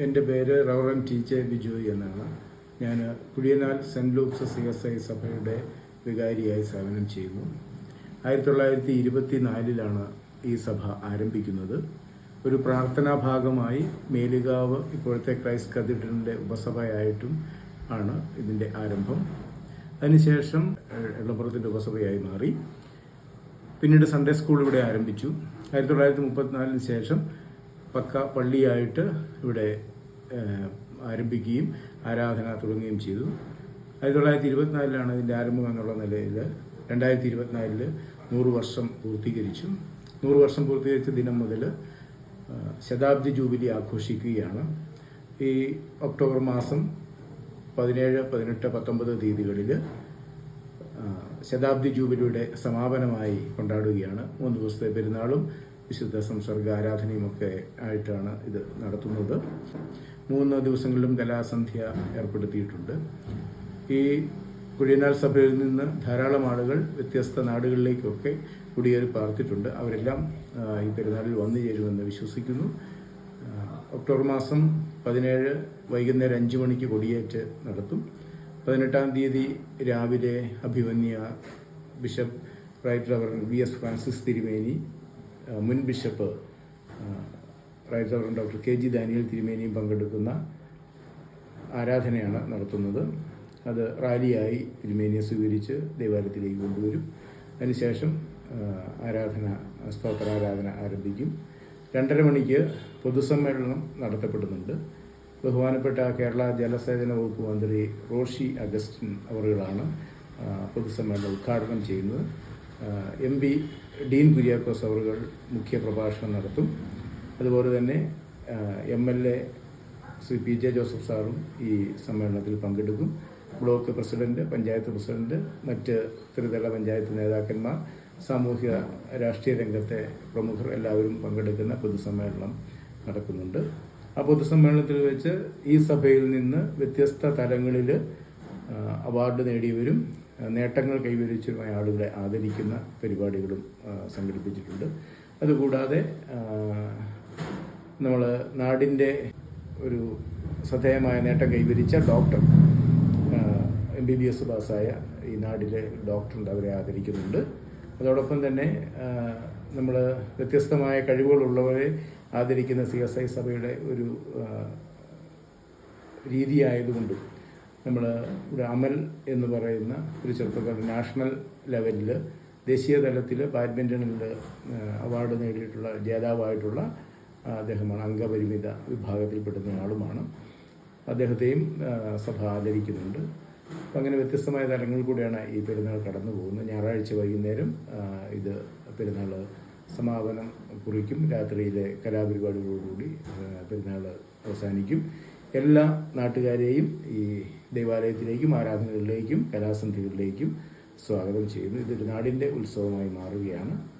എന്റെ പേര് reverend T J Bijoy എന്നാണ്. ഞാൻ കുടിയനാൽ saint Luke's C S I സഭയുടെ വികാരിയായി സേവനം ചെയ്യുന്നു. ആയിരത്തി തൊള്ളായിരത്തി ഇരുപത്തി നാലിലാണ് ഈ സഭ ആരംഭിക്കുന്നത്. ഒരു പ്രാർത്ഥനാ ഭാഗമായി മേലുകാവ് ഇപ്പോഴത്തെ ക്രൈസ്റ്റ് കത്തീഡ്രലിന്റെ ഉപസഭയായിട്ടും ആണ് ഇതിന്റെ ആരംഭം. അതിനുശേഷം എളപ്പുറത്തിന്റെ ഉപസഭയായി മാറി. പിന്നീട് സൺഡേ സ്കൂൾ ഇവിടെ ആരംഭിച്ചു. ആയിരത്തി തൊള്ളായിരത്തി മുപ്പത്തിനാലിന് ശേഷം പക്ക പള്ളിയായിട്ട് ഇവിടെ ആരംഭിക്കുകയും ആരാധന തുടങ്ങുകയും ചെയ്തു. ആയിരത്തി തൊള്ളായിരത്തി ഇരുപത്തിനാലിലാണ് ഇതിന്റെ ആരംഭം എന്നുള്ള നിലയിൽ രണ്ടായിരത്തി ഇരുപത്തിനാലിൽ നൂറ് വർഷം പൂർത്തീകരിച്ചു. നൂറ് വർഷം പൂർത്തീകരിച്ച ദിനം മുതൽ ശതാബ്ദി ജൂബിലി ആഘോഷിക്കുകയാണ്. ഈ ഒക്ടോബർ മാസം പതിനേഴ് പതിനെട്ട് പത്തൊമ്പത് തീയതികളിൽ ശതാബ്ദി ജൂബിലിയുടെ സമാപനമായി കൊണ്ടാടുകയാണ്. മൂന്ന് ദിവസത്തെ പെരുന്നാളും വിശുദ്ധ സംസർഗ ആരാധനയും ഒക്കെ ആയിട്ടാണ് ഇത് നടത്തുന്നത്. മൂന്ന് ദിവസങ്ങളിലും കലാസന്ധ്യ ഏർപ്പെടുത്തിയിട്ടുണ്ട്. ഈ കുഴിയനാൽ സഭയിൽ നിന്ന് ധാരാളം ആളുകൾ വ്യത്യസ്ത നാടുകളിലേക്കൊക്കെ കുടിയേറി പാർത്തിട്ടുണ്ട് അവരെല്ലാം ഈ പെരുന്നാളിൽ വന്നു ചേരുമെന്ന് വിശ്വസിക്കുന്നു. ഒക്ടോബർ മാസം പതിനേഴ് വൈകുന്നേരം അഞ്ച് മണിക്ക് കൊടിയേറ്റ് നടത്തും. പതിനെട്ടാം തീയതി രാവിലെ അഭിമന്യ bishop right rev V S Francis തിരുമേനി മുൻ bishop right doctor K G Daniel തിരുമേനിയും പങ്കെടുക്കുന്ന ആരാധനയാണ് നടത്തുന്നത്. അത് റാലിയായി തിരുമേനിയെ സ്വീകരിച്ച് ദേവാലയത്തിലേക്ക് കൊണ്ടുവരും. അതിനുശേഷം ആരാധന സ്തോത്രാരാധന ആരംഭിക്കും. രണ്ടര മണിക്ക് പൊതുസമ്മേളനം നടത്തപ്പെടുന്നുണ്ട്. ബഹുമാനപ്പെട്ട കേരള ജലസേചന വകുപ്പ് മന്ത്രി റോഷി അഗസ്റ്റിൻ അവറുകളാണ് പൊതുസമ്മേളനം ഉദ്ഘാടനം ചെയ്യുന്നത്. എം പി ഡീൻ കുര്യാക്കോസ് അവറുകൾ മുഖ്യ പ്രഭാഷണം നടത്തും. അതുപോലെ തന്നെ M L A Shri P J Joseph സാറും ഈ സമ്മേളനത്തിൽ പങ്കെടുക്കും. ബ്ലോക്ക് പ്രസിഡന്റ് പഞ്ചായത്ത് പ്രസിഡന്റ് മറ്റ് ത്രിതല പഞ്ചായത്ത് നേതാക്കന്മാർ സാമൂഹ്യ രാഷ്ട്രീയ രംഗത്തെ പ്രമുഖർ എല്ലാവരും പങ്കെടുക്കുന്ന പൊതുസമ്മേളനം നടക്കുന്നുണ്ട്. ആ പൊതുസമ്മേളനത്തിൽ വെച്ച് ഈ സഭയിൽ നിന്ന് വ്യത്യസ്ത തലങ്ങളിൽ അവാർഡ് നേടിയവരും നേട്ടങ്ങൾ കൈവരിച്ചതുമായ ആളുകളെ ആദരിക്കുന്ന പരിപാടികളും സംഘടിപ്പിച്ചിട്ടുണ്ട്. അതുകൂടാതെ നമ്മൾ നാടിന്റെ ഒരു ശ്രദ്ധേയമായ നേട്ടം കൈവരിച്ച doctor M B B S പാസ്സായ ഈ നാടിലെ ഡോക്ടറുണ്ട് അവരെ ആദരിക്കുന്നുണ്ട്. അതോടൊപ്പം തന്നെ നമ്മൾ വ്യത്യസ്തമായ കഴിവുകളുള്ളവരെ ആദരിക്കുന്ന സി എസ് ഐ സഭയുടെ ഒരു രീതിയായതുകൊണ്ടും നമ്മൾ ഒരു അമൽ എന്ന് പറയുന്ന ഒരു ചെറുപ്പക്കാരൻ നാഷണൽ ലെവലിൽ ദേശീയ തലത്തിൽ ബാഡ്മിന്റണിൽ അവാർഡ് നേടിയിട്ടുള്ള ജേതാവായിട്ടുള്ള അദ്ദേഹമാണ്. അംഗപരിമിത വിഭാഗത്തിൽപ്പെടുന്ന ആളുമാണ്. അദ്ദേഹത്തെയും സഭ ആദരിക്കുന്നുണ്ട്. അപ്പം അങ്ങനെ വ്യത്യസ്തമായ തലങ്ങളിൽ കൂടിയാണ് ഈ പെരുന്നാൾ കടന്നു പോകുന്നത്. ഞായറാഴ്ച വൈകുന്നേരം ഇത് പെരുന്നാൾ സമാപനം കുറിക്കും. രാത്രിയിലെ കലാപരിപാടികളോടുകൂടി പെരുന്നാൾ അവസാനിക്കും. എല്ലാ നാട്ടുകാരെയും ഈ ദേവാലയത്തിലേക്കും ആരാധനകളിലേക്കും കലാസന്ധികളിലേക്കും സ്വാഗതം ചെയ്യുന്നു. ഇതൊരു നാടിന്റെ ഉത്സവമായി മാറുകയാണ്.